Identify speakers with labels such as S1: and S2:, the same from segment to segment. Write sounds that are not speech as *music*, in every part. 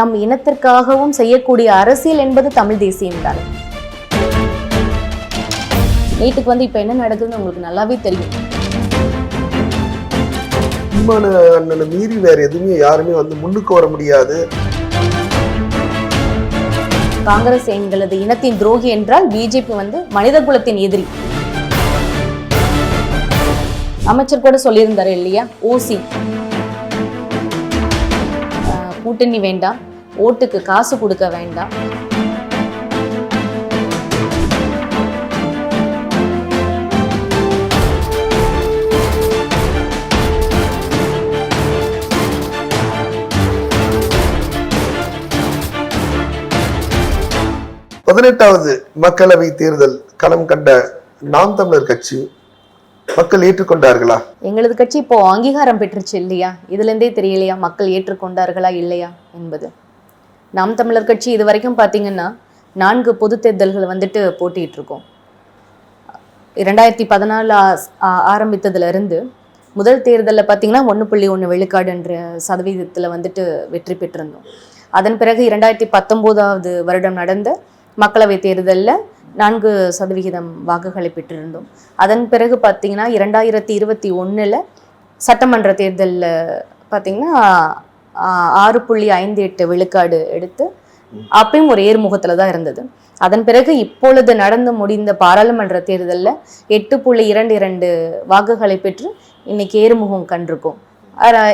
S1: நம் இனத்திற்காகவும் செய்யக்கூடிய அரசியல் என்பது தமிழ் தேசியம் தானே. நீட்டுக்கு வந்து இப்ப என்ன நடக்குதுன்னு உங்களுக்கு நல்லாவே தெரியும்.
S2: சீமான அண்ணனை மீறி வேற எதுவுமே யாருமே வந்து முன்னுக்கு வர முடியாது.
S1: காங்கிரஸ் எங்களது இனத்தின் துரோகி என்றால் பிஜேபி வந்து மனித குலத்தின் எதிரி. அமைச்சர் கூட சொல்லியிருந்தாரு இல்லையா? ஓசி. கூட்டணி வேண்டாம். ஓட்டுக்கு காசு கொடுக்க வேண்டாம்.
S2: பதினெட்டாவது மக்களவை தேர்தல் களம் கண்ட நாம் தமிழர் கட்சி மக்கள் ஏற்றுக்கொண்டார்களா?
S1: எங்களது கட்சி இப்போ அங்கீகாரம் பெற்றுச்சு இல்லையா? இதுல இருந்தே தெரியலையா? மக்கள் ஏற்றுக்கொண்டார்களா இல்லையா? என்பது. நாம் தமிழர் கட்சி இது வரைக்கும் பார்த்தீங்கன்னா நான்கு பொது தேர்தல்கள் வந்துட்டு போட்டிகிட்டு இருக்கோம் இரண்டாயிரத்தி பதினாலு ஆரம்பித்ததுலேருந்து முதல் தேர்தலில் பார்த்தீங்கன்னா ஒன்று புள்ளி ஒன்று விழுக்காடுன்ற சதவீதத்தில் வந்துட்டு வெற்றி பெற்றிருந்தோம். அதன் பிறகு இரண்டாயிரத்தி பத்தொம்போதாவது வருடம் நடந்த மக்களவை தேர்தலில் நான்கு சதவிகிதம் வாக்குகளை பெற்றிருந்தோம். அதன் பிறகு பார்த்தீங்கன்னா இரண்டாயிரத்தி இருபத்தி ஒன்றில் சட்டமன்ற தேர்தலில் பார்த்தீங்கன்னா ஆறு புள்ளி ஐந்து எட்டு விழுக்காடு எடுத்து அப்பயும் ஒரு ஏர்முகத்தில் தான் இருந்தது. அதன் பிறகு இப்பொழுது நடந்து முடிந்த பாராளுமன்ற தேர்தலில் எட்டு புள்ளி இரண்டு இரண்டு வாக்குகளை பெற்று இன்னைக்கு ஏறுமுகம் கண்டிருக்கோம்.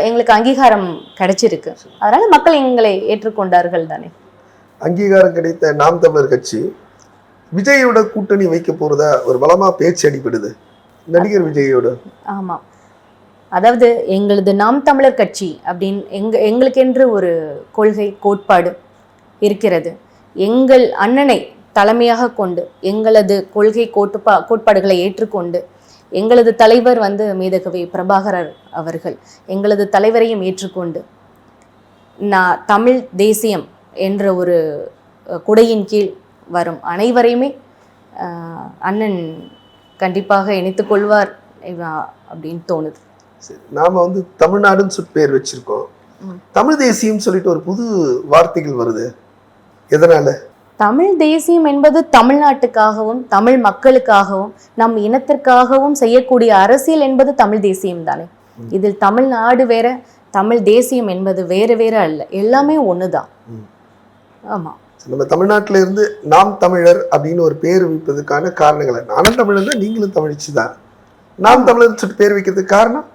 S1: எங்களுக்கு அங்கீகாரம் கிடைச்சிருக்கு. அதனால மக்கள் எங்களை ஏற்றுக்கொண்டார்கள் தானே.
S2: அங்கீகாரம் கிடைத்த நாம் தமிழர் கட்சி விஜயோட கூட்டணி வைக்க போறதா ஒரு பலமா பேச்சு அடிபடுது. நடிகர் விஜயோட.
S1: ஆமாம் அதாவது எங்களது நாம் தமிழர் கட்சி அப்படின்னு எங்க எங்களுக்கென்று ஒரு கொள்கை கோட்பாடு இருக்கிறது. எங்கள் அண்ணனை தலைமையாக கொண்டு எங்களது கொள்கை கோட்டுப்பா கோட்பாடுகளை ஏற்றுக்கொண்டு எங்களது தலைவர் வந்து மேதகவி பிரபாகரர் அவர்கள் எங்களது தலைவரையும் ஏற்றுக்கொண்டு நான் தமிழ் தேசியம் என்ற ஒரு குடையின் கீழ் வரும் அனைவரையுமே அண்ணன் கண்டிப்பாக இணைத்துக்கொள்வார் அப்படின்னு தோணுது.
S2: நாம வந்து தமிழ்நாடுன்னு சொல்லி பேர் வச்சிருக்கோம். தமிழ் தேசியம் சொல்லிட்டு ஒரு புது வார்த்தைகள் வருது. எதனால?
S1: தமிழ் தேசியம் என்பது தமிழ்நாட்டுக்காகவும் தமிழ் மக்களுக்காகவும் நம் இனத்திற்காகவும் செய்யக்கூடிய அரசியல் என்பது தமிழ் தேசியம் தானே. இதில் தமிழ்நாடு வேற தமிழ் தேசியம் என்பது வேறு வேற அல்ல. எல்லாமே ஒண்ணுதான். ஆமா.
S2: நம்ம தமிழ்நாட்டில இருந்து நாம் தமிழர் அப்படின்னு ஒரு பேர் வைப்பதற்கான காரணங்கள்? நானும் தமிழர் தான் நீங்களும் தமிழிச்சு தான் நாம் தமிழர் சொல்லிட்டு பேர் வைக்கிறதுக்கு காரணம்?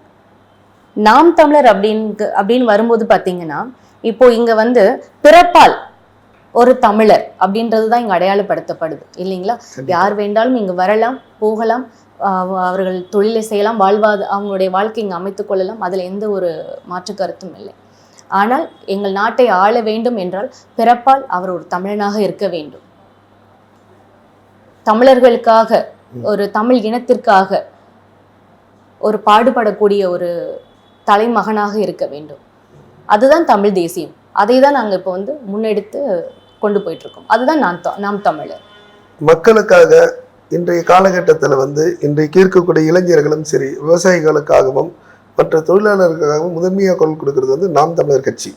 S1: நாம் தமிழர் அப்படின்னு அப்படின்னு வரும்போது பாத்தீங்கன்னா இப்போ இங்க வந்து பிறப்பால் ஒரு தமிழர் அப்படின்றது தான் இங்க அடையாளப்படுத்தப்படுது. இல்லைங்களா. யார் வேண்டாலும் இங்கு வரலாம் போகலாம் அவர்கள் தொழிலை செய்யலாம் வாழ்வாத அவங்களுடைய வாழ்க்கை இங்கு அமைத்துக் கொள்ளலாம். அதில் எந்த ஒரு மாற்று கருத்தும் இல்லை. ஆனால் எங்கள் நாட்டை ஆள வேண்டும் என்றால் பிறப்பால் அவர் ஒரு தமிழனாக இருக்க வேண்டும். தமிழர்களுக்காக ஒரு தமிழ் இனத்திற்காக ஒரு பாடுபடக்கூடிய ஒரு தலைமகனாக இருக்க வேண்டும். அதுதான் தமிழ் தேசியம். அதை தான் நாங்கள் இப்போ வந்து முன்னெடுத்து கொண்டு போயிட்டுருக்கோம். அதுதான் நான் நாம் தமிழர்.
S2: மக்களுக்காக இன்றைய காலகட்டத்தில் வந்து இன்றைக்கு இருக்கக்கூடிய இளைஞர்களும் சரி விவசாயிகளுக்காகவும் மற்ற தொழிலாளர்களுக்காகவும் முதன்மையாக குரல் கொடுக்கறது வந்து நாம் தமிழர் கட்சி.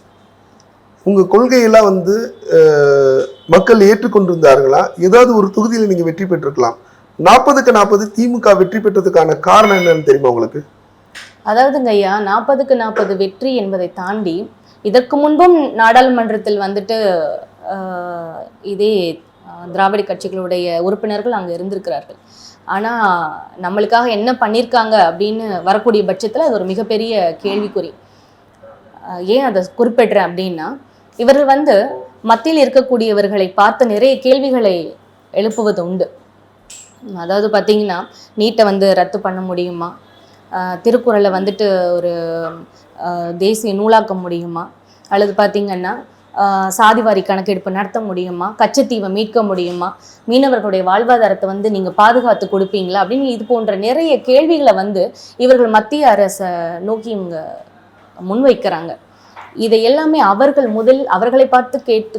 S2: உங்கள் கொள்கையெல்லாம் வந்து மக்கள் ஏற்றுக்கொண்டிருந்தார்களா? ஏதாவது ஒரு தொகுதியில் நீங்கள் வெற்றி பெற்றிருக்கலாம். நாற்பதுக்கு நாற்பது திமுக வெற்றி பெற்றதுக்கான காரணம் என்னன்னு தெரியுமா உங்களுக்கு?
S1: அதாவதுங்க ஐயா நாற்பதுக்கு நாற்பது வெற்றி என்பதை தாண்டி இதற்கு முன்பும் நாடாளுமன்றத்தில் வந்துட்டு இதே திராவிட கட்சிகளுடைய உறுப்பினர்கள் அங்கே இருந்திருக்கிறார்கள். ஆனால் நம்மளுக்காக என்ன பண்ணியிருக்காங்க அப்படின்னு வரக்கூடிய பட்சத்தில் அது ஒரு மிகப்பெரிய கேள்விக்குறி. ஏன் அதை குறிப்பிடுறேன் அப்படின்னா இவர்கள் வந்து மத்தியில் இருக்கக்கூடியவர்களை பார்த்து நிறைய கேள்விகளை எழுப்புவது உண்டு. அதாவது பார்த்தீங்கன்னா நீட்டை வந்து ரத்து பண்ண முடியுமா? திருக்குறளை வந்துட்டு ஒரு தேசிய நூலாக்க முடியுமா? அல்லது பார்த்தீங்கன்னா சாதிவாரி கணக்கெடுப்பு நடத்த முடியுமா? கச்சத்தீவை மீட்க முடியுமா? மீனவர்களுடைய வாழ்வாதாரத்தை வந்து நீங்கள் பாதுகாத்து கொடுப்பீங்களா? அப்படின்னு இது போன்ற நிறைய கேள்விகளை வந்து இவர்கள் மத்திய அரசை நோக்கி இவங்க முன்வைக்கிறாங்க. இதை எல்லாமே அவர்கள் முதல் அவர்களை பார்த்து கேட்டு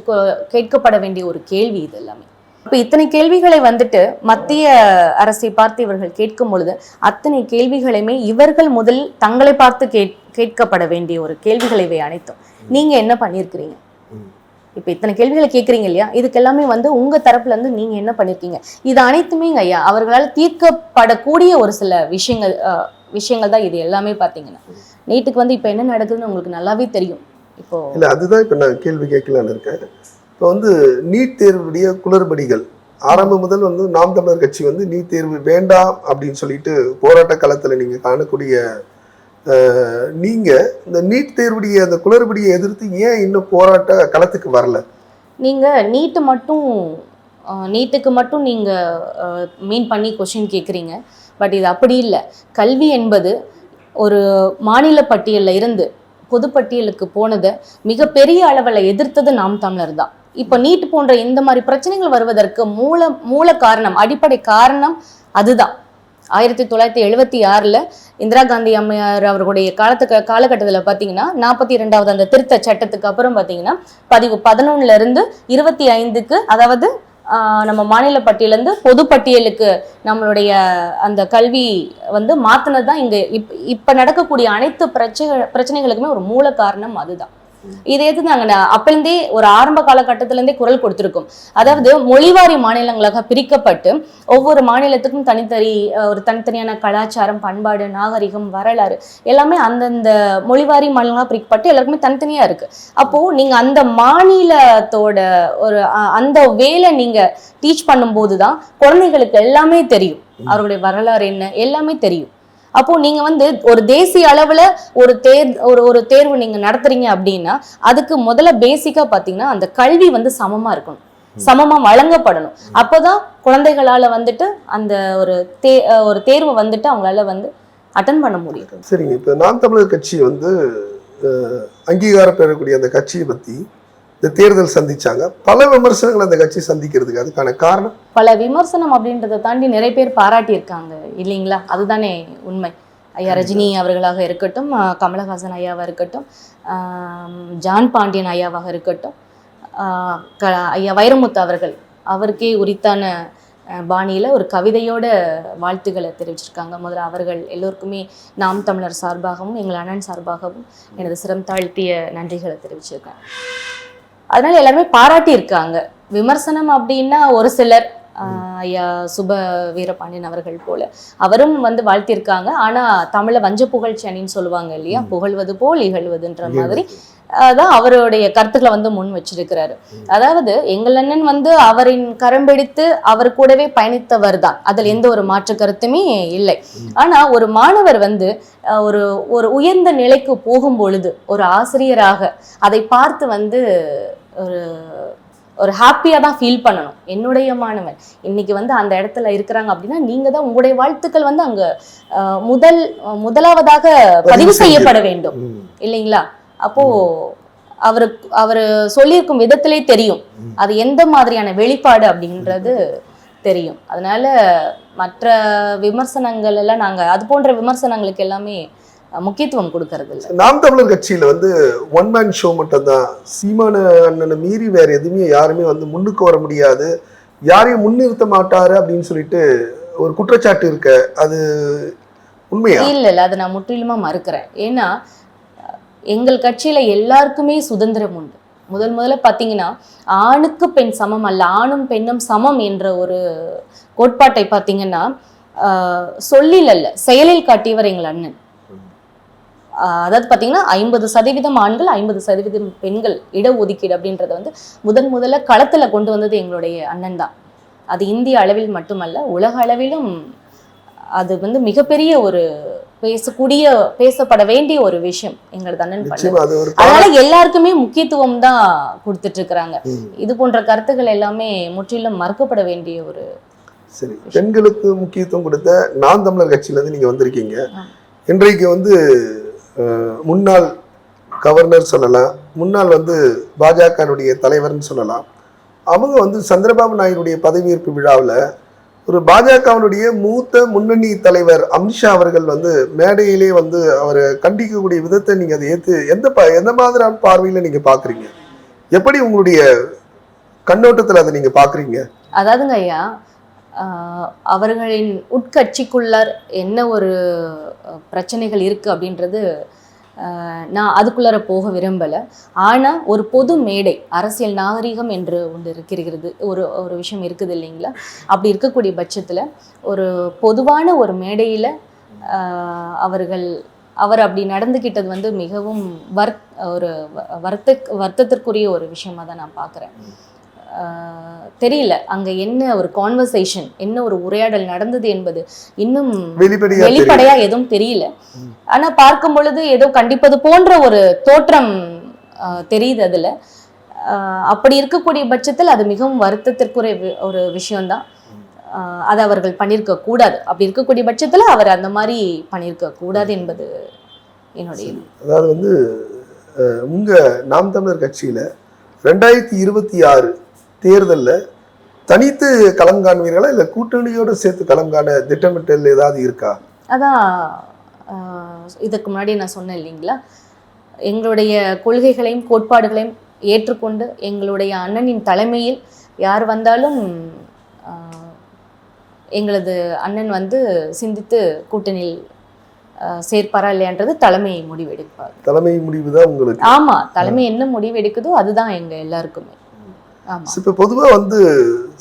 S1: கேட்கப்பட வேண்டிய ஒரு கேள்வி இது எல்லாமே. இப்போ இத்தனை கேள்விகளை வந்துட்டு மத்திய அரசை பார்த்து இவர்கள் கேட்கும் பொழுது அத்தனை கேள்விகளையுமே இவர்கள் முதல் தங்களை பார்த்து கேட் கேட்கப்பட வேண்டிய ஒரு கேள்விகள் இவை அனைத்தும். நீங்க என்ன பண்ணியிருக்கிறீங்க? இப்போ இத்தனை கேள்விகளை கேட்குறீங்க இல்லையா? இதுக்கு எல்லாமே வந்து உங்க தரப்புல இருந்து நீங்க என்ன பண்ணிருக்கீங்க இது அனைத்துமே ஐயா அவர்களால் தீர்க்கப்படக்கூடிய ஒரு சில விஷயங்கள் அஹ், விஷயங்கள் தான் இது எல்லாமே பார்த்தீங்கன்னா. நீட்டுக்கு வந்து இப்போ என்ன நடக்குதுன்னு உங்களுக்கு நல்லாவே தெரியும். இப்போ
S2: இல்லை அதுதான் இப்போ நான் கேள்வி கேட்கலான்னு இருக்கேன். இப்போ வந்து நீட் தேர்வுடைய குளறுபடிகள். ஆரம்பம் முதல் வந்து நாம் தமிழர் கட்சி வந்து நீட் தேர்வு வேண்டாம் அப்படின்னு சொல்லிட்டு போராட்ட களத்தில் நீங்கள் காணக்கூடிய நீங்கள் இந்த நீட் தேர்வுடைய அந்த குளறுபடியை எதிர்த்து ஏன் இன்னும் போராட்ட களத்துக்கு வரல?
S1: நீங்கள் நீட்டு மட்டும் நீட்டுக்கு மட்டும் நீங்கள் மீன் பண்ணி கொஷின் கேட்குறீங்க பட் இது அப்படி இல்லை. கல்வி என்பது ஒரு மாநில பட்டியலில் இருந்து பொதுப்பட்டியலுக்கு போனதை மிகப்பெரிய அளவில் எதிர்த்தது நாம் தமிழர் தான். இப்போ நீட் போன்ற இந்த மாதிரி பிரச்சனைகள் வருவதற்கு மூல மூல காரணம் அடிப்படை காரணம் அதுதான். ஆயிரத்தி தொள்ளாயிரத்தி எழுபத்தி ஆறில் இந்திரா காந்தி அம்மையார் அவர்களுடைய காலத்துக்கு காலகட்டத்தில் பார்த்தீங்கன்னா நாற்பத்தி ரெண்டாவது அந்த திருத்த சட்டத்துக்கு அப்புறம் பார்த்தீங்கன்னா பதிவு பதினொன்னுல இருந்து இருபத்தி ஐந்துக்கு அதாவது நம்ம மாநில பட்டியலேருந்து பொது பட்டியலுக்கு நம்மளுடைய அந்த கல்வி வந்து மாற்றினது தான் இங்கே இப் இப்போ நடக்கக்கூடிய அனைத்து பிரச்சனை பிரச்சனைகளுக்குமே ஒரு மூல காரணம் அதுதான். இதை எது நாங்கள் அப்பலேருந்தே ஒரு ஆரம்ப காலகட்டத்திலேருந்தே குரல் கொடுத்துருக்கோம். அதாவது மொழிவாரி மாநிலங்களாக பிரிக்கப்பட்டு ஒவ்வொரு மாநிலத்துக்கும் தனித்தனி ஒரு தனித்தனியான கலாச்சாரம் பண்பாடு நாகரிகம் வரலாறு எல்லாமே அந்தந்த மொழிவாரி மாநிலங்களாக பிரிக்கப்பட்டு எல்லாருக்குமே தனித்தனியாக இருக்கு. அப்போ நீங்க அந்த மாநிலத்தோட ஒரு அந்த வேலை நீங்க டீச் பண்ணும்போது தான் குழந்தைகளுக்கு எல்லாமே தெரியும். அவருடைய வரலாறு என்ன? எல்லாமே தெரியும். அப்போ நீங்க வந்து ஒரு தேசிய அளவுல ஒரு தேர் ஒரு ஒரு தேர்வு நீங்க நடத்துறீங்க அப்படின்னா அதுக்கு முதல்ல பேசிக்கா பாத்தீங்கன்னா அந்த கல்வி வந்து சமமா இருக்கணும். சமமா வழங்கப்படணும். அப்போதான் குழந்தைகளால வந்துட்டு அந்த ஒரு தே ஒரு தேர்வை வந்துட்டு அவங்களால வந்து அட்டன் பண்ண முடியும்.
S2: சரிங்க. இப்போ நான் தமிழர் கட்சி வந்து அங்கீகாரம் பெறக்கூடிய அந்த கட்சியை பத்தி இந்த தேர்தல் சந்திச்சாங்க. பல விமர்சனங்கள் அந்த கட்சி சந்திக்கிறதுக்கு அதுக்கான காரணம்?
S1: பல விமர்சனம் அப்படின்றத தாண்டி நிறைய பேர் பாராட்டியிருக்காங்க இல்லைங்களா? அதுதானே உண்மை. ஐயா ரஜினி அவர்களாக இருக்கட்டும் கமலஹாசன் ஐயாவாக இருக்கட்டும் ஜான் பாண்டியன் ஐயாவாக இருக்கட்டும் க ஐயா வைரமுத்து அவர்கள் அவருக்கே உரித்தான பாணியில ஒரு கவிதையோட வாழ்த்துக்களை தெரிவிச்சிருக்காங்க. முதல்ல அவர்கள் எல்லோருக்குமே நாம் தமிழர் சார்பாகவும் எங்கள் அண்ணன் சார்பாகவும் எனது சிரம் தாழ்த்திய நன்றிகளை தெரிவிச்சிருக்கேன். அதனால எல்லாருமே பாராட்டி இருக்காங்க விமர்சனம் அப்படின்னா ஒரு சிலர் ஐயா சுப வீரபாண்டியன் அவர்கள் போல. அவரும் வந்து வாழ்த்திருக்காங்க. ஆனா தமிழ வஞ்ச புகழ்ச்சி அணின்னு சொல்லுவாங்க இல்லையா? புகழ்வது போல் இகழ்வதுன்ற மாதிரி. அதான் அவருடைய கருத்துக்களை வந்து முன் வச்சிருக்கிறாரு. அதாவது எங்கள் அண்ணன் வந்து அவரின் கரம் பிடித்து அவர் கூடவே பயணித்தவர் தான். அதில் எந்த ஒரு மாற்று கருத்துமே இல்லை. ஆனா ஒரு மாணவர் வந்து ஒரு ஒரு உயர்ந்த நிலைக்கு போகும் பொழுது ஒரு ஆசிரியராக அதை பார்த்து வந்து ஒரு ஒரு ஹாப்பியாக தான் ஃபீல் பண்ணணும். என்னுடைய மாணவன் இன்னைக்கு வந்து அந்த இடத்துல இருக்கிறாங்க அப்படின்னா நீங்க தான் உங்களுடைய வாழ்த்துக்கள் வந்து அங்க முதல் முதலாவதாக பதிவு செய்யப்பட வேண்டும். இல்லைங்களா? அப்போ அவரு அவரு சொல்லியிருக்கும் விதத்திலே தெரியும். அது எந்த மாதிரியான வெளிப்பாடு அப்படின்றது தெரியும். அதனால மற்ற விமர்சனங்கள் எல்லாம் நாங்க அது போன்ற விமர்சனங்களுக்கு எல்லாமே முக்கியத்துவம் கொடுக்கறது இல்ல
S2: நாம் தமிழர் கட்சியில வந்து ஒன் மேன் ஷோ மட்டும்தான். சீமான அண்ணனை மீறி வேற எதுவுமே யாருமே வந்து முன்னுக்கு வர முடியாது. யாரையும் முன்னிறுத்த மாட்டாரு அப்படின்னு சொல்லிட்டு ஒரு குற்றச்சாட்டு இருக்க அது உண்மையா?
S1: இல்ல இல்ல அதை நான் முற்றிலுமா மறுக்கிறேன். ஏன்னா எங்கள் கட்சியில எல்லாருக்குமே சுதந்திரம் உண்டு. முதல் முதல்ல பார்த்தீங்கன்னா ஆணுக்கு பெண் சமம் அல்ல ஆணும் பெண்ணும் சமம் என்ற ஒரு கோட்பாட்டை பார்த்தீங்கன்னா சொல்லில் அல்ல செயலில் காட்டியவர் எங்கள் அண்ணன். அதாவது பார்த்தீங்கன்னா ஐம்பது சதவீதம் ஆண்கள் ஐம்பது சதவீதம் பெண்கள் இடஒதுக்கீடு அப்படின்றத வந்து முதன் முதல்ல களத்தில் கொண்டு வந்தது எங்களுடைய அண்ணன் தான். அது இந்திய அளவில் மட்டுமல்ல உலக அளவிலும் அது வந்து மிகப்பெரிய ஒரு பேசக்கூடிய பேசப்பட வேண்டிய ஒரு விஷயம் எங்களது அண்ணன் அதனால எல்லாருக்குமே முக்கியத்துவம் தான் கொடுத்துட்டு இருக்கிறாங்க. இது போன்ற கருத்துக்கள் எல்லாமே முற்றிலும் மறுக்கப்பட வேண்டிய ஒரு
S2: சரி பெண்களுக்கு முக்கியத்துவம் கொடுத்த நாம் தமிழர் கட்சியில இருந்து நீங்க வந்திருக்கீங்க. இன்றைக்கு வந்து முன்னாள் கவர்னர் சொல்லலாம். முன்னாள் வந்து பாஜகனுடைய தலைவர்னு சொல்லலாம். அவங்க வந்து சந்திரபாபு நாயுடைய பதவியேற்பு விழாவில் ஒரு பாஜகவினுடைய மூத்த முன்னணி தலைவர் அமித்ஷா அவர்கள் வந்து மேடையிலே வந்து அவரை கண்டிக்கக்கூடிய விதத்தை நீங்கள் அதை ஏற்று எந்த ப எந்த மாதிரியான பார்வையில் நீங்கள் பார்க்குறீங்க எப்படி உங்களுடைய கண்ணோட்டத்தில் அதை நீங்கள் பார்க்குறீங்க
S1: அதாவதுங்க ஐயா அவர்களின் உட்கட்சிக்குள்ளார் என்ன ஒரு பிரச்சனைகள் இருக்குது அப்படின்றது நான் அதுக்குள்ளார போக விரும்பலை. ஆனால் ஒரு பொது மேடை அரசியல் நாகரிகம் என்று ஒன்று இருக்கிறது ஒரு ஒரு விஷயம் இருக்குது இல்லைங்களா? அப்படி இருக்கக்கூடிய பட்சத்தில் ஒரு பொதுவான ஒரு மேடையில் அவர்கள் அவர் அப்படி நடந்துக்கிட்டது வந்து மிகவும் வர் ஒரு வ- வருத்த வருத்தத்திற்குரிய ஒரு விஷயமா தான் நான் பார்க்குறேன் தெரியல. அங்கே என்ன ஒரு கான்வர்சேஷன் என்ன ஒரு உரையாடல் நடந்தது என்பது இன்னும்
S2: வெளிப்படையா
S1: எதுவும் தெரியல. ஆனா பார்க்கும் பொழுது ஏதோ கண்டிப்பது போன்ற ஒரு தோற்றம் தெரியுது அதுல. அப்படி இருக்கக்கூடிய பட்சத்தில் அது மிகவும் வருத்தத்திற்குரிய ஒரு விஷயம்தான். அதை அவர்கள் பண்ணியிருக்க கூடாது. அப்படி இருக்கக்கூடிய பட்சத்துல அவர் அந்த மாதிரி பண்ணியிருக்க கூடாது என்பது என்னுடைய
S2: அதாவது வந்து அஹ், உங்க நாம் தமிழர் கட்சியில ரெண்டாயிரத்தி இருபத்தி ஆறு தேர்தல்ல தனித்து களம் காண்பீர்களா இல்ல கூட்டணியோட சேர்த்து காண திட்டமிட்டல் ஏதாவது இருக்கா?
S1: அதான் இதுக்கு முன்னாடி நான் சொன்னேன் இல்லைங்களா? எங்களுடைய கொள்கைகளையும் கோட்பாடுகளையும் ஏற்றுக்கொண்டு எங்களுடைய அண்ணனின் தலைமையில் யார் வந்தாலும் எங்களது அண்ணன் வந்து சிந்தித்து கூட்டணியில் சேர்ப்பாரா இல்லையான்றது தலைமை முடிவெடுப்பார்.
S2: தலைமை முடிவு தான் உங்களுக்கு.
S1: ஆமா தலைமை என்ன முடிவு எடுக்குதோ அதுதான் எங்க எல்லாருக்குமே.
S2: இப்ப பொதுவா வந்து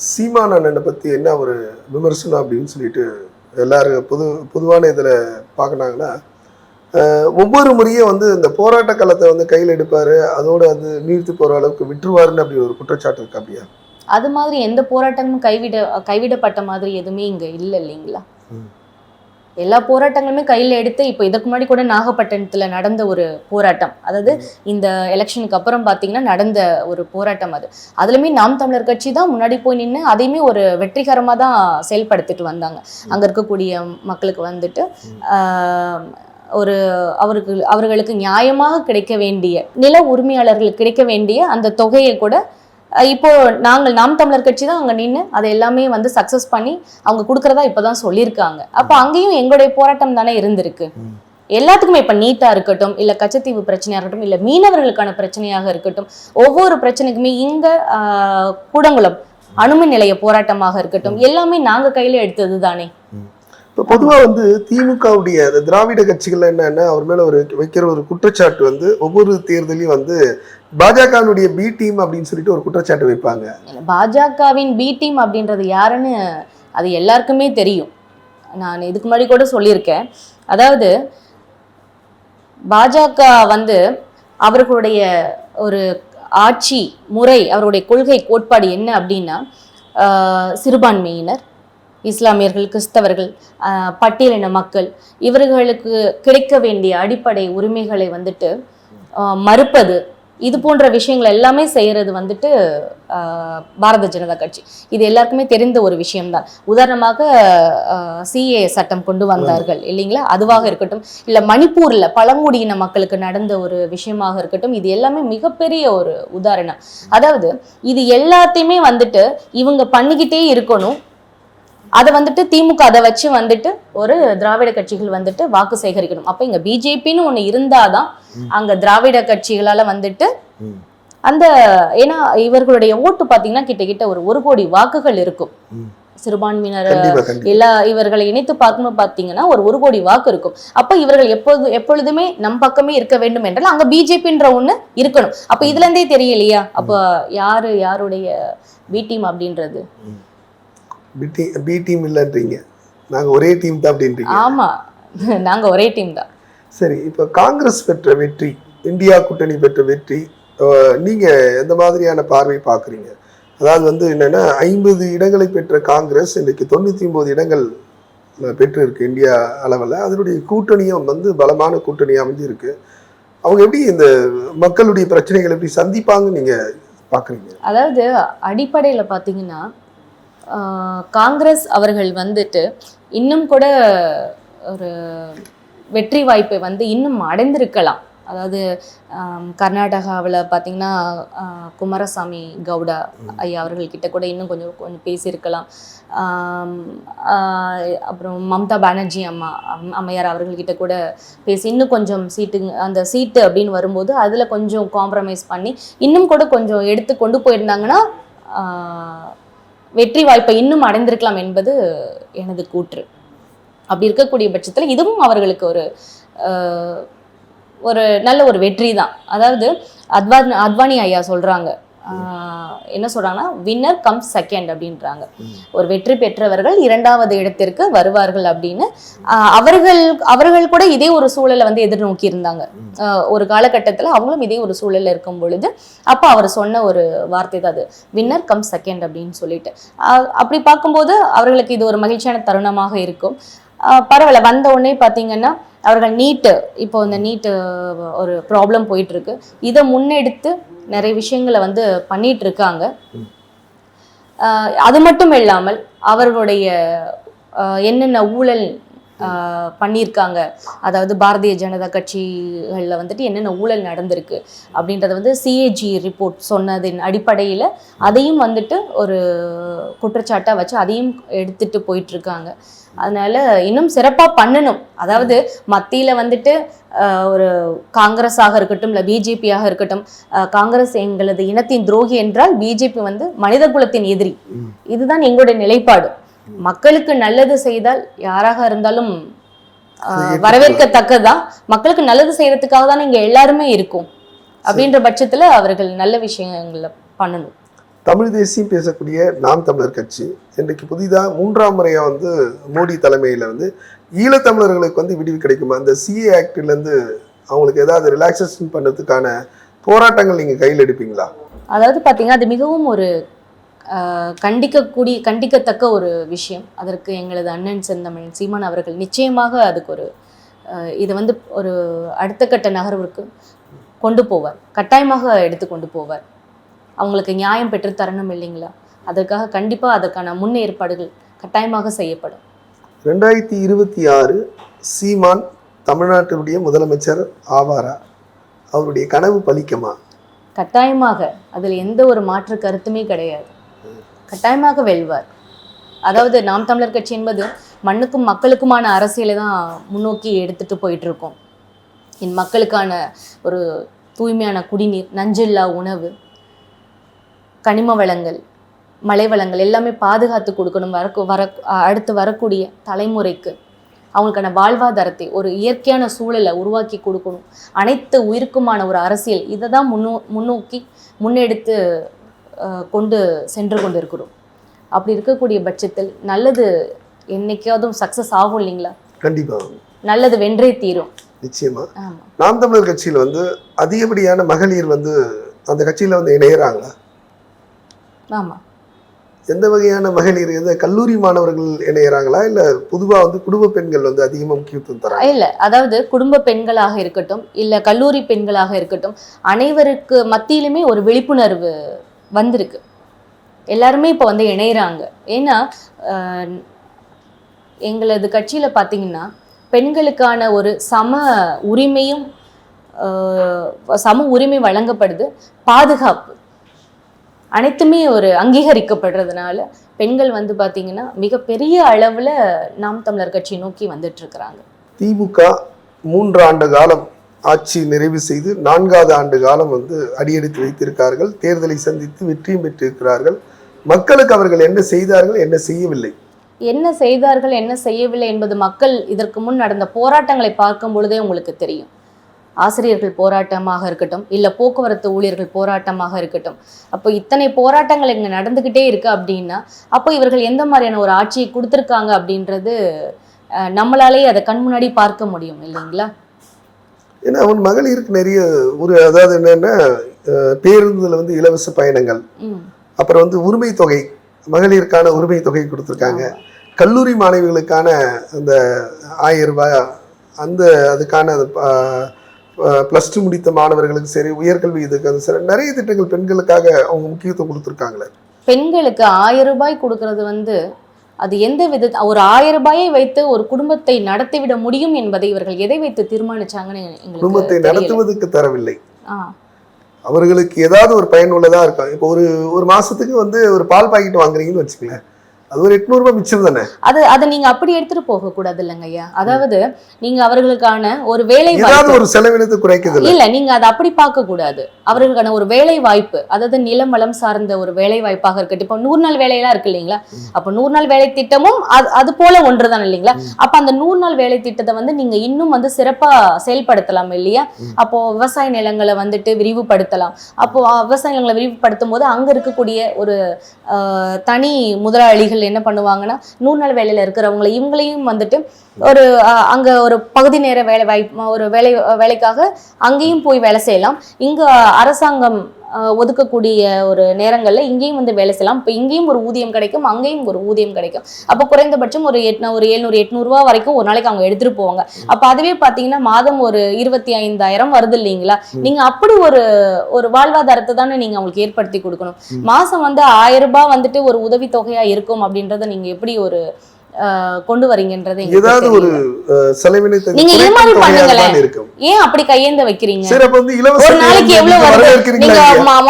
S2: சீமான் அண்ணனை பத்தி என்ன ஒரு விமர்சனம் அப்படின்னு சொல்லிட்டு எல்லாரும் பொது பொதுவான இதுல பார்க்கனாங்கன்னா ஒவ்வொரு முறையும் வந்து இந்த போராட்ட காலத்தை வந்து கையில் எடுப்பாரு அதோட அது நீர்த்து போற அளவுக்கு விட்டுருவாருன்னு அப்படி ஒரு குற்றச்சாட்டு இருக்கு அப்படியா?
S1: அது மாதிரி எந்த போராட்டமும் கைவிட கைவிடப்பட்ட மாதிரி எதுவுமே இங்க இல்லை இல்லைங்களா. எல்லா போராட்டங்களுமே கையில் எடுத்து இப்போ இதற்கு முன்னாடி கூட நாகப்பட்டினத்தில் நடந்த ஒரு போராட்டம். அதாவது இந்த எலெக்ஷனுக்கு அப்புறம் பார்த்தீங்கன்னா நடந்த ஒரு போராட்டம் அது. அதுலேயுமே நாம் தமிழர் கட்சி தான் முன்னாடி போய் நின்று அதையுமே ஒரு வெற்றிகரமாக தான் செயல்படுத்திட்டு வந்தாங்க. அங்கே இருக்கக்கூடிய மக்களுக்கு வந்துட்டு ஒரு அவருக்கு அவர்களுக்கு நியாயமாக கிடைக்க வேண்டிய நில உரிமையாளர்களுக்கு கிடைக்க வேண்டிய அந்த தொகையை கூட இப்போ நாங்கள் நாம் தமிழர் கட்சி தான் அங்கே நின்று அதை எல்லாமே வந்து சக்ஸஸ் பண்ணி அவங்க கொடுக்குறதா இப்போ தான் சொல்லியிருக்காங்க. அப்போ அங்கேயும் எங்களுடைய போராட்டம் தானே இருந்திருக்கு. எல்லாத்துக்குமே இப்போ நீட்டாக இருக்கட்டும் இல்லை கச்சத்தீவு பிரச்சனையாக இருக்கட்டும் இல்லை மீனவர்களுக்கான பிரச்சனையாக இருக்கட்டும் ஒவ்வொரு பிரச்சனைக்குமே இங்கே கூடங்குளம் அணுமின் நிலைய போராட்டமாக இருக்கட்டும் எல்லாமே நாங்கள் கையில் எடுத்தது தானே
S2: இப்போ பொதுவாக வந்து திமுகவுடைய அந்த திராவிட கட்சிகள் என்னென்ன அவர் மேலே ஒரு வைக்கிற ஒரு குற்றச்சாட்டு வந்து ஒவ்வொரு தேர்தலையும் வந்து பாஜகனுடைய பி டீம் அப்படின்னு சொல்லிட்டு ஒரு குற்றச்சாட்டு வைப்பாங்க.
S1: பாஜகவின் பி டீம் அப்படின்றது யாருன்னு அது எல்லாருக்குமே தெரியும். நான் இதுக்கு முன்னாடி கூட சொல்லியிருக்கேன். அதாவது பாஜக வந்து அவர்களுடைய ஒரு ஆட்சி முறை அவருடைய கொள்கை கோட்பாடு என்ன அப்படின்னா சிறுபான்மையினர் இஸ்லாமியர்கள் கிறிஸ்தவர்கள் பட்டியலின மக்கள் இவர்களுக்கு கிடைக்க வேண்டிய அடிப்படை உரிமைகளை வந்துட்டு ஆஹ், மறுப்பது இது போன்ற விஷயங்கள் எல்லாமே செய்யறது வந்துட்டு ஆஹ், பாரத ஜனதா கட்சி. இது எல்லாருக்குமே தெரிந்த ஒரு விஷயம்தான். உதாரணமாக சிஏ சட்டம் கொண்டு வந்தார்கள் இல்லைங்களா? அதுவாக இருக்கட்டும். இல்ல மணிப்பூர்ல பழங்குடியின மக்களுக்கு நடந்த ஒரு விஷயமாக இருக்கட்டும் இது எல்லாமே மிகப்பெரிய ஒரு உதாரணம். அதாவது இது எல்லாத்தையுமே வந்துட்டு இவங்க பண்ணிக்கிட்டே இருக்கணும். அதை வந்துட்டு திமுக அதை வச்சு வந்துட்டு ஒரு திராவிட கட்சிகள் வந்துட்டு வாக்கு சேகரிக்கணும். அப்ப இங்க பிஜேபின்னு ஒண்ணு இருந்தாதான் அங்க திராவிட கட்சிகளால வந்துட்டு. அந்த ஏன்னா இவர்களுடைய ஓட்டு பாத்தீங்கன்னா கிட்ட கிட்ட ஒரு ஒரு கோடி வாக்குகள் இருக்கும். சிறுபான்மையினர் எல்லா இவர்களை இணைத்து பார்க்கணும் பார்த்தீங்கன்னா ஒரு ஒரு கோடி வாக்கு இருக்கும். அப்ப இவர்கள் எப்போது எப்பொழுதுமே நம் பக்கமே இருக்க வேண்டும் என்றால் அங்க பிஜேபின்ற ஒண்ணு இருக்கணும். அப்ப இதுல இருந்தே தெரியலையா? அப்ப யாரு யாருடைய பி டீம் அப்படின்றது?
S2: பி டீம் பி டீம் இல்லைன்றீங்க. நாங்க ஒரே டீம் தான் அப்படின்றீங்க.
S1: ஆமா. *laughs* நாங்க ஒரே டீம் தான்.
S2: சரி இப்போ காங்கிரஸ் பெற்ற வெற்றி இந்தியா கூட்டணி பெற்ற வெற்றி அஹ், நீங்க எந்த மாதிரியான பார்வை பார்க்குறீங்க? அதாவது வந்து என்னன்னா ஐம்பது இடங்களை பெற்ற காங்கிரஸ் இன்னைக்கு தொண்ணூற்றி ஒன்பது இடங்கள் பெற்று இருக்கு இந்தியா அளவில். அதனுடைய கூட்டணியும் வந்து பலமான கூட்டணி அமைஞ்சிருக்கு. அவங்க எப்படி இந்த மக்களுடைய பிரச்சனைகளை எப்படி சந்திப்பாங்கன்னு நீங்க பார்க்குறீங்க?
S1: அதாவது அடிப்படையில பாத்தீங்கன்னா ஆஹ், காங்கிரஸ் அவர்கள் வந்துட்டு இன்னும் கூட ஒரு வெற்றி வாய்ப்பை வந்து இன்னும் அடைந்திருக்கலாம். அதாவது கர்நாடகாவில் பார்த்தீங்கன்னா குமாரசாமி கவுடா ஐயா அவர்கள்கிட்ட கூட இன்னும் கொஞ்சம் கொஞ்சம் பேசியிருக்கலாம். அப்புறம் மம்தா பானர்ஜி அம்மா அம்- அம்மையார் அவர்கள்கிட்ட கூட பேசி இன்னும் கொஞ்சம் சீட்டுங்க அந்த சீட்டு அப்படின்னு வரும்போது அதில் கொஞ்சம் காம்ப்ரமைஸ் பண்ணி இன்னும் கூட கொஞ்சம் எடுத்து கொண்டு போயிருந்தாங்கன்னா வெற்றி வாய்ப்பை இன்னும் அடைந்திருக்கலாம் என்பது எனது கூற்று. அப்படி இருக்கக்கூடிய பட்சத்தில் இதுவும் அவர்களுக்கு ஒரு ஒரு நல்ல ஒரு வெற்றி தான் அதாவது அத்வா அத்வானி ஐயா சொல்கிறாங்க என்ன சொல்றாங்கன்னா வின்னர் கம்ஸ் செகண்ட் அப்படின்றாங்க. ஒரு வெற்றி பெற்றவர்கள் இரண்டாவது இடத்திற்கு வருவார்கள் அப்படின்னு ஆஹ் அவர்கள் அவர்கள் கூட இதே ஒரு சூழலை வந்து எதிர்நோக்கி இருந்தாங்க. ஒரு காலகட்டத்துல அவங்களும் இதே ஒரு சூழல்ல இருக்கும் பொழுது அப்போ அவர் சொன்ன ஒரு வார்த்தை தான் அது. வின்னர் கம் செகண்ட் அப்படின்னு சொல்லிட்டு. அப்படி பார்க்கும்போது அவர்களுக்கு இது ஒரு மகிழ்ச்சியான தருணமாக இருக்கும். பரவாயில்ல. வந்த உடனே பார்த்தீங்கன்னா அவர்கள் நீட்டு இப்போ இந்த நீட்டு ஒரு ப்ராப்ளம் போயிட்டு இருக்கு இதை முன்னெடுத்து நிறைய விஷயங்களை வந்து பண்ணிட்டு இருக்காங்க அது மட்டும் இல்லாமல் அவர்களுடைய என்னென்ன ஊழல் பண்ணியிருக்காங்க. அதாவது பாரதிய ஜனதா கட்சிகளில் வந்துட்டு என்னென்ன ஊழல் நடந்திருக்கு அப்படின்றத வந்து சிஏஜி ரிப்போர்ட் சொன்னதின் அடிப்படையில் அதையும் வந்துட்டு ஒரு குற்றச்சாட்டாக வச்சு அதையும் எடுத்துட்டு போயிட்டு இருக்காங்க அதனால இன்னும் சிறப்பாக பண்ணணும். அதாவது மத்தியில் வந்துட்டு ஒரு காங்கிரஸாக இருக்கட்டும் இல்லை பிஜேபியாக இருக்கட்டும் காங்கிரஸ் எங்களது இனத்தின் துரோகி என்றால் பிஜேபி வந்து மனித குலத்தின் எதிரி. இதுதான் எங்களுடைய நிலைப்பாடு. மக்களுக்கு நல்லது செய்தால் யாராக இருந்தாலும் வரவேற்கத்தக்கதுதான் மக்களுக்கு நல்லது செய்யறதுக்காக தான் இங்க எல்லாருமே இருக்கும். அப்படின்ற பட்சத்துல அவர்கள் நல்ல விஷயங்களை பண்ணணும்.
S2: தமிழ் தேசியம் பேசக்கூடிய நாம் தமிழர் கட்சி இன்றைக்கு புதிதாக மூன்றாம் முறையாக வந்து மோடி தலைமையில் வந்து ஈழத்தமிழர்களுக்கு வந்து விடிவு கிடைக்குமா? அந்த சிஏ ஆக்ட்லேருந்து அவங்களுக்கு ஏதாவது ரிலாக்ஸேஷன் பண்ணுறதுக்கான போராட்டங்கள் நீங்கள் கையில் எடுப்பீங்களா?
S1: அதாவது பார்த்தீங்கன்னா அது மிகவும் ஒரு கண்டிக்கக்கூடிய கண்டிக்கத்தக்க ஒரு விஷயம். அதற்கு எங்களது அண்ணன் செந்தமிழ் சீமான் அவர்கள் நிச்சயமாக அதுக்கு ஒரு இதை வந்து ஒரு அடுத்த கட்ட நகர்வுக்கு கொண்டு போவார். கட்டாயமாக எடுத்து கொண்டு போவார். அவங்களுக்கு நியாயம் பெற்று தரணும் இல்லைங்களா? அதற்காக கண்டிப்பாக அதற்கான முன்னேற்பாடுகள் கட்டாயமாக செய்யப்படும்.
S2: ரெண்டாயிரத்தி இருபத்தி ஆறு சீமான் தமிழ்நாட்டினுடைய முதலமைச்சர் ஆவாரா? அவருடைய கனவு பலிக்குமா?
S1: கட்டாயமாக. அதில் எந்த ஒரு மாற்று கருத்துமே கிடையாது. கட்டாயமாக வெல்வார். அதாவது நாம் தமிழர் கட்சி என்பது மண்ணுக்கும் மக்களுக்குமான அரசியலை தான் முன்னோக்கி எடுத்துட்டு போயிட்டு இருக்கோம் என் மக்களுக்கான ஒரு தூய்மையான குடிநீர் நஞ்சில்லா உணவு கனிம வளங்கள் மலை வளங்கள் எல்லாமே பாதுகாத்து கொடுக்கணும். வர வர அடுத்து வரக்கூடிய தலைமுறைக்கு அவங்களுக்கான வாழ்வாதாரத்தை ஒரு இயற்கையான சூழலை உருவாக்கி கொடுக்கணும். அனைத்து உயிருக்குமான ஒரு அரசியல். இதை தான் முன்னோ முன்னோக்கி முன்னெடுத்து கொண்டு சென்று கொண்டு இருக்கிறோம் அப்படி இருக்கக்கூடிய பட்சத்தில் நல்லது என்னைக்காவதும் சக்ஸஸ் ஆகும் இல்லைங்களா?
S2: கண்டிப்பாக
S1: நல்லது வென்றே தீரும்.
S2: நிச்சயமா. நாம் தமிழர் கட்சியில் வந்து அதிகப்படியான மகளிர் வந்து அந்த கட்சியில் வந்து இணையறாங்களா
S1: ஆமாம்
S2: எந்த வகையான மகளிர் எந்த கல்லூரி மாணவர்கள் இணையறாங்களா? இல்ல பொதுவா வந்து குடும்ப பெண்கள் வந்து அதிகமா முக்கியத்துவம் தராங்க?
S1: இல்ல அதாவது குடும்ப பெண்களாக இருக்கட்டும் இல்ல கல்லூரி பெண்களாக இருக்கட்டும் அனைவருக்கு மத்தியிலுமே ஒரு விழிப்புணர்வு வந்திருக்கு. எல்லாருமே இப்போ வந்து இணையறாங்க. ஏன்னா எங்களது கட்சியில பாத்தீங்கன்னா பெண்களுக்கான ஒரு சம உரிமையும் சம உரிமை வழங்கப்படுது. பாதுகாப்பு. அனைத்துமே ஒரு அங்கீகரிக்கப்படுறதுனால பெண்கள் வந்து பாத்தீங்கன்னா மிகப்பெரிய அளவுல நாம் தமிழர் கட்சி நோக்கி வந்துட்டு இருக்கிறாங்க.
S2: திமுக மூன்று ஆண்டு காலம் ஆட்சி நிறைவு செய்து நான்காவது ஆண்டு காலம் வந்து அடியெடுத்து வைத்திருக்கிறார்கள். தேர்தலை சந்தித்து வெற்றியும் பெற்றிருக்கிறார்கள். மக்களுக்கு அவர்கள் என்ன செய்தார்கள் என்ன செய்யவில்லை?
S1: என்ன செய்தார்கள் என்ன செய்யவில்லை என்பது மக்கள் இதற்கு முன் நடந்த போராட்டங்களை பார்க்கும் பொழுதே உங்களுக்கு தெரியும். ஆசிரியர்கள் போராட்டமாக இருக்கட்டும் இல்லை போக்குவரத்து ஊழியர்கள் போராட்டமாக இருக்கட்டும். அப்போ இத்தனை போராட்டங்கள் இங்கே நடந்துக்கிட்டே இருக்கு அப்படின்னா அப்போ இவர்கள் எந்த மாதிரியான ஒரு ஆட்சியை கொடுத்துருக்காங்க அப்படின்றது நம்மளாலேயே அதை கண் முன்னாடி பார்க்க முடியும் இல்லைங்களா?
S2: ஏன்னா அவன் மகளிருக்கு நிறைய ஒரு அதாவது என்னன்னா பேருந்துல வந்து இலவச பயணங்கள். அப்புறம் வந்து உரிமை தொகை மகளிருக்கான உரிமை தொகை கொடுத்துருக்காங்க. கல்லூரி மாணவிகளுக்கான அந்த ஆயிரம் ரூபாய் அந்த அதுக்கான ப்ளஸ் டூ முடித்த மாணவர்களுக்கு சரி உயர்கல்வி இதுக்கு அது சரி நிறைய திட்டங்கள் பெண்களுக்காக அவங்க முக்கியத்துவம் கொடுத்துருக்காங்களே.
S1: பெண்களுக்கு ஆயிரம் ரூபாய் கொடுக்கறது வந்து அது எந்த வித ஒரு ஆயிரம் ரூபாயை வைத்து ஒரு குடும்பத்தை நடத்திவிட முடியும் என்பதை இவர்கள் எதை வைத்து தீர்மானிச்சாங்கன்னு
S2: குடும்பத்தை. நடத்துவதற்கு தரவில்லை. அவர்களுக்கு ஏதாவது ஒரு பயனுள்ளதா இருக்கும் இப்போ ஒரு ஒரு மாசத்துக்கு வந்து ஒரு பால் பாக்கெட் வாங்குறீங்கன்னு வச்சுக்கங்களேன். அது ஒரு எட்நூறு ரூபாய் மிச்சம் தானே?
S1: அது அதை நீங்க அப்படி எடுத்துட்டு போக கூடாது இல்லைங்க ஐயா. அதாவது நீங்க அவர்களுக்கான ஒரு வேலை
S2: ஒரு செலவினத்தை குறைக்குது
S1: இல்ல நீங்க அதை அப்படி பார்க்க கூடாது அவர்களுக்கான ஒரு வேலை வாய்ப்பு அதாவது நிலம் வளம் சார்ந்த ஒரு வேலை வாய்ப்பாக இருக்கட்டும். இப்போ நூறு நாள் வேலையெல்லாம் இருக்கு இல்லைங்களா? அப்போ நூறு நாள் வேலை திட்டமும் அது அது போல ஒன்றுதான் இல்லைங்களா? அப்ப அந்த நூறு நாள் வேலை திட்டத்தை வந்து நீங்க இன்னும் வந்து சிறப்பா செயல்படுத்தலாம் இல்லையா? அப்போ விவசாய நிலங்களை வந்துட்டு விரிவுபடுத்தலாம். அப்போ விவசாய நிலங்களை விரிவுபடுத்தும் போது அங்க இருக்கக்கூடிய ஒரு தனி முதலாளிகள் என்ன பண்ணுவாங்கன்னா நூறு நாள் வேலையில இருக்கிறவங்களை இவங்களையும் வந்துட்டு ஒரு அங்க ஒரு பகுதி நேர வேலை வாய்ப்பு ஒரு வேலை வேலைக்காக அங்கேயும் போய் வேலை செய்யலாம். இங்க அரசாங்கம் ஒதுக்கக்கூடிய ஒரு நேரங்கள்ல இங்கேயும் வந்து வேலை செய்யலாம். இப்போ இங்கேயும் ஒரு ஊதியம் கிடைக்கும் அங்கேயும் ஒரு ஊதியம் கிடைக்கும். அப்போ குறைந்தபட்சம் ஒரு எட்நூ ஒரு எழுநூறு எட்நூறுவா வரைக்கும் ஒரு நாளைக்கு அவங்க எடுத்துட்டு போவாங்க. அப்போ அதுவே பார்த்தீங்கன்னா மாதம் ஒரு இருபத்தி ஐந்தாயிரம் வருது இல்லைங்களா? நீங்க அப்படி ஒரு ஒரு வாழ்வாதாரத்தை தானே நீங்க அவங்களுக்கு ஏற்படுத்தி கொடுக்கணும். மாசம் வந்து ஆயிரம் ரூபாய் வந்துட்டு ஒரு உதவித்தொகையா இருக்கும் அப்படின்றத நீங்க எப்படி ஒரு கொண்டு வரீங்கன்றது
S2: ஏதாவது ஒரு செலவினத்தை
S1: நீங்க இது மாதிரி பண்ணுங்களேன். ஏன் அப்படி கையேந்த வைக்கிறீங்க?
S2: சரி அப்ப வந்து இலவச
S1: ஒரு நாளைக்கு எவ்வளவு
S2: நீங்க
S1: வருது? நீங்க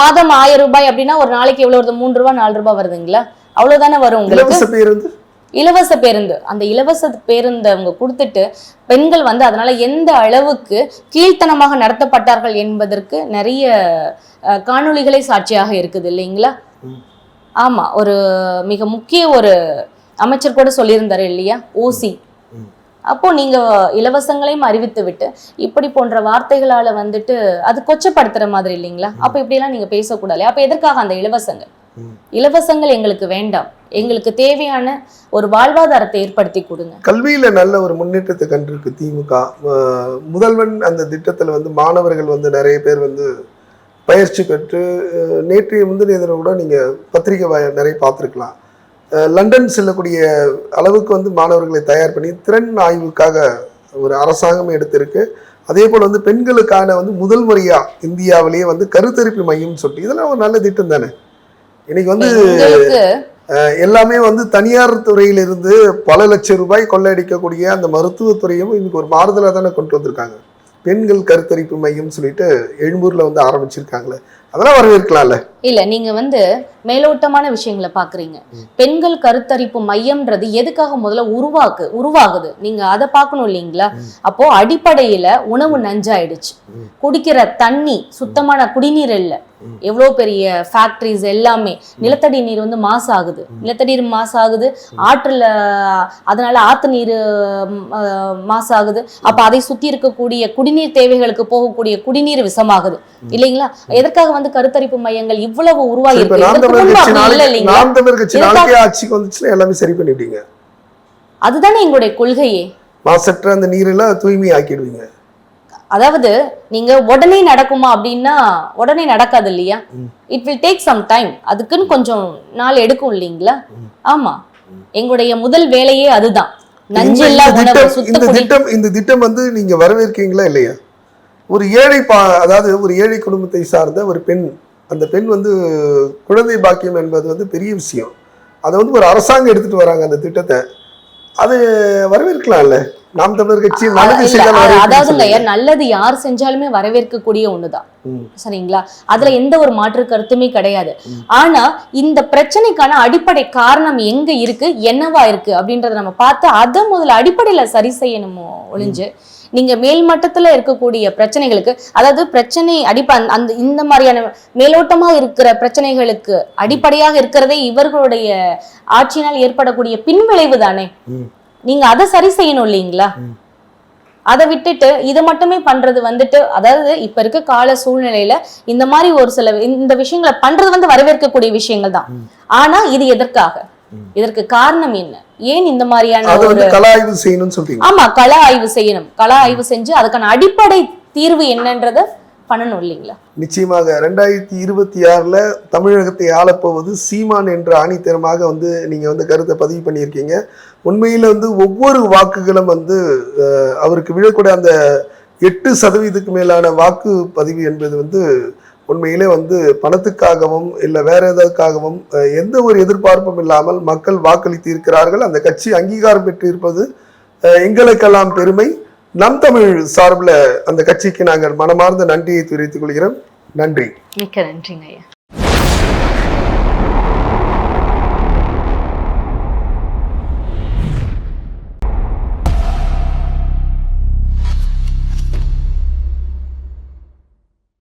S1: மாதம் ஆயிரம் ரூபாய் அப்படின்னா ஒரு நாளைக்கு எவ்வளவு வருது? மூன்று ரூபாய் நாலு ரூபாய் வருதுங்களா? அவ்வளவுதானே வரும் உங்களுக்கு?
S2: இலவச பேருந்து?
S1: இலவச பேருந்து. அந்த இலவச பேருந்து அவங்க கொடுத்துட்டு பெண்கள் வந்து அதனால எந்த அளவுக்கு கீழ்த்தனமாக நடத்தப்பட்டார்கள் என்பதற்கு நிறைய காணொளிகளே சாட்சியாக இருக்குது இல்லைங்களா. ஆமா ஒரு மிக முக்கிய ஒரு அமைச்சர் கூட சொல்லியிருந்தாரு இல்லையா? ஓசி. அப்போ நீங்க இலவசங்களையும் அறிவித்து விட்டு இப்படி போன்ற வார்த்தைகளால வந்துட்டு அது கொச்சப்படுத்துற மாதிரி இல்லைங்களா? அப்ப இப்படியெல்லாம் நீங்க பேசக்கூடாது. அப்ப எதற்காக அந்த இலவசங்கள். இலவசங்கள் எங்களுக்கு வேண்டாம். எங்களுக்கு தேவையான ஒரு வாழ்வாதாரத்தை ஏற்படுத்தி கொடுங்க.
S2: கல்வியில நல்ல ஒரு முன்னேற்றத்தை கண்டிருக்கு திமுக. முதல்வன் அந்த திட்டத்துல வந்து மாணவர்கள் வந்து நிறைய பேர் வந்து பயிற்சி பெற்று அஹ் நேற்றைய முந்தின கூட நீங்க பத்திரிகை நிறைய பார்த்துருக்கலாம். லண்டன் செல்லக்கூடிய அளவுக்கு வந்து மாணவர்களை தயார் பண்ணி திறன் ஆய்வுக்காக ஒரு அரசாங்கம் எடுத்திருக்கு. அதே போல் வந்து பெண்களுக்கான வந்து முதல் முறையா இந்தியாவிலேயே வந்து கருத்தரிப்பு மையம் சொல்லிட்டு இதெல்லாம் ஒரு நல்ல திட்டம் தானே? இன்னைக்கு வந்து எல்லாமே வந்து தனியார் துறையிலிருந்து பல லட்சம் ரூபாய் கொள்ளையடிக்கக்கூடிய அந்த மருத்துவத்துறையும் இன்னைக்கு ஒரு மாறுதலாக தானே கொண்டு வந்திருக்காங்க. பெண்கள் கருத்தரிப்பு மையம் சொல்லிட்டு எழும்பூர்ல வந்து ஆரம்பிச்சிருக்காங்களே. அதெல்லாம் வரவேற்கலாம்ல.
S1: இல்ல நீங்க வந்து மேலோட்டமான விஷயங்களை பாக்குறீங்க. பெண்கள் கருத்தரிப்பு மையம்ன்றது எதுக்காக முதல்ல உருவாக்கு உருவாகுது? நீங்க அதை பார்க்கணும் இல்லைங்களா? அப்போ அடிப்படையில உணவு நஞ்சாயிடுச்சு. குடிக்கிற தண்ணி சுத்தமான குடிநீர் இல்ல. எவ்வளோ பெரிய ஃபேக்டரிஸ் எல்லாமே. நிலத்தடி நீர் வந்து மாசாகுது. நிலத்தடி நீர் மாசாகுது. ஆற்றுல அதனால ஆத்து நீர் ம், அஹ், மாசாகுது. அப்ப அதை சுத்தி இருக்கக்கூடிய குடிநீர் தேவைகளுக்கு போகக்கூடிய குடிநீர் விஷமாகுது. இல்லைங்களா? எதற்காக வந்து கருத்தரிப்பு மையங்கள் இவ்வளவு உருவாகி
S2: இப்ப
S1: இருக்கு?
S2: நாம்
S1: இதற்கு
S2: தமிழர்
S1: முன்பு
S2: கட்சி
S1: அப்படி இல்ல
S2: நாளைக்கு
S1: இல்லைங்களா
S2: நாம் தமிழர் கட்சி
S1: இதுதான்
S2: நாளைக்கே ஆட்சிக்கு வந்துச்சுன்னா எல்லாமே சரி பண்ணிவிட்டீங்க.
S1: அதுதானே எங்களுடைய கொள்கையே.
S2: மாசற்ற அந்த நீரெல்லாம் தூய்மை ஆக்கிடுவீங்க
S1: அதாவது நீங்க உடனே நடக்குமா அப்படின்னா உடனே நடக்காது இல்லையா. It will take some time அதுக்குன்னு கொஞ்சம் நாள் எடுக்கும் இல்லைங்களா. ஆமா. எங்களுடைய முதல் வேலையே அதுதான். நஞ்சில்லா
S2: இந்த
S1: உணவு
S2: திட்டம் இந்த திட்டம் இந்த திட்டம் வந்து நீங்க வரவேற்கீங்களா இல்லையா? ஒரு ஏழை பா அதாவது ஒரு ஏழை குடும்பத்தை சார்ந்த ஒரு பெண் அந்த பெண் வந்து குழந்தை பாக்கியம் என்பது வந்து பெரிய விஷயம். அதை வந்து ஒரு அரசாங்கம் எடுத்துட்டு வராங்க அந்த திட்டத்தை. அது வரவேற்கலாம்ல. நாம் தமிழர் கட்சி நல்லது செய்தால்
S1: அதாவதுங்க. நல்லது யார் செஞ்சாலுமே வரவேற்கக்கூடிய ஒண்ணுதான். சரிங்களா? அதுல எந்த ஒரு மாற்று கருத்துமே கிடையாது. ஆனா இந்த பிரச்சனைக்கான அடிப்படை காரணம் எங்க இருக்கு என்னவா இருக்கு அப்படின்றத நம்ம பார்த்து அதை முதல்ல அடிப்படையில சரி செய்யணுமோ ஒளிஞ்சு நீங்க மேல் மட்டத்துல இருக்கக்கூடிய பிரச்சனைகளுக்கு அதாவது பிரச்சனை அடிப்ப அந்த- இந்த மாதிரியான மேலோட்டமா இருக்கிற பிரச்சனைகளுக்கு அடிப்படையாக இருக்கிறதே இவர்களுடைய ஆட்சியினால் ஏற்படக்கூடிய பின்விளைவு தானே. நீங்க அதை சரி செய்யணும் இல்லைங்களா. அதை விட்டுட்டு இதை மட்டுமே பண்றது வந்துட்டு அதாவது இப்ப இருக்க கால சூழ்நிலையில இந்த மாதிரி ஒரு சில இந்த விஷயங்களை பண்றது வந்து வரவேற்கக்கூடிய விஷயங்கள் தான். ஆனா இது எதற்காக. இதற்கு காரணம் என்ன? ஏன் இந்த மாதிரியான ஒரு
S2: கலாய்வு செய்யணும்னு சொல்றீங்க
S1: ஆமா கள ஆய்வு செய்யணும். கள ஆய்வு செஞ்சு அதுக்கான அடிப்படை தீர்வு என்னன்றத பண்ணணும் இல்லைங்களா?
S2: நிச்சயமாக ரெண்டாயிரத்தி இருபத்தி ஆறுல தமிழகத்தை ஆளப்போவது சீமான் என்ற ஆணித்தரமாக வந்து நீங்க வந்து கருத்தை பதிவு பண்ணியிருக்கீங்க. உண்மையில வந்து ஒவ்வொரு வாக்குகளும் வந்து அவருக்கு விழக்கூடிய அந்த எட்டு சதவீதத்துக்கு மேலான வாக்கு பதிவு என்பது வந்து உண்மையிலே வந்து பணத்துக்காகவும் இல்லை வேற எதற்காகவும் எந்த ஒரு எதிர்பார்ப்பும் இல்லாமல் மக்கள் வாக்களித்து இருக்கிறார்கள். அந்த கட்சி அங்கீகாரம் பெற்று இருப்பது எங்களுக்கெல்லாம் பெருமை. நம் தமிழ் சார்பில் அந்த கட்சிக்கு நாங்கள் மனமார்ந்த நன்றியை தெரிவித்துக் கொள்கிறோம். நன்றி.
S1: மிக்க நன்றிங்க ஐயா.